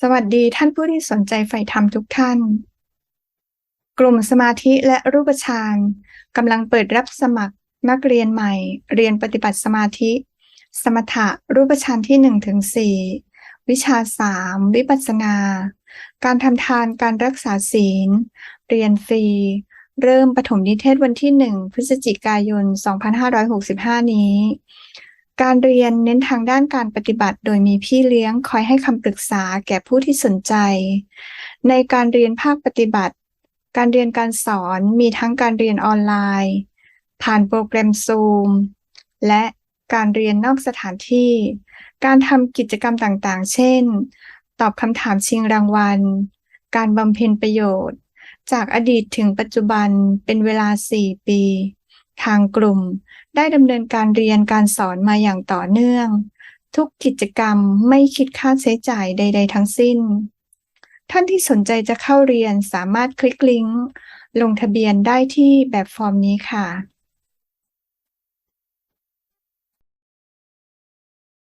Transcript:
สวัสดีท่านผู้ที่สนใจใฝ่ธรรมทุกท่าน กลุ่มสมาธิและรูปฌานกำลังเปิดรับสมัครนักเรียนใหม่ เรียนปฏิบัติสมาธิ สมถะรูปฌานที่1ถึง4วิชา 3 วิปัสสนา การทำทานการรักษาศีล เรียนฟรี เริ่มปฐมนิเทศวันที่ 1 พฤศจิกายน 2565 นี้ การเรียนเน้นทางด้านการปฏิบัติ โดยมีพี่เลี้ยงคอยให้คำปรึกษาแก่ผู้ที่สนใจ ในการเรียนภาคปฏิบัติ การเรียนการสอนมีทั้งการเรียนออนไลน์ ผ่านโปรแกรม Zoom และการเรียนนอกสถานที่ การทำกิจกรรมต่างๆ เช่น ตอบคำถามชิงรางวัล การบำเพ็ญประโยชน์ จากอดีตถึงปัจจุบันเป็นเวลา 4 ปี ทางกลุ่ม ได้ดำเนินการเรียนการสอนมาอย่างต่อเนื่อง ทุกกิจกรรมไม่คิดค่าใช้จ่ายใด ๆ ทั้งสิ้น ท่านที่สนใจจะเข้าเรียนสามารถคลิกลิงก์ลงทะเบียนได้ที่แบบฟอร์มนี้ค่ะ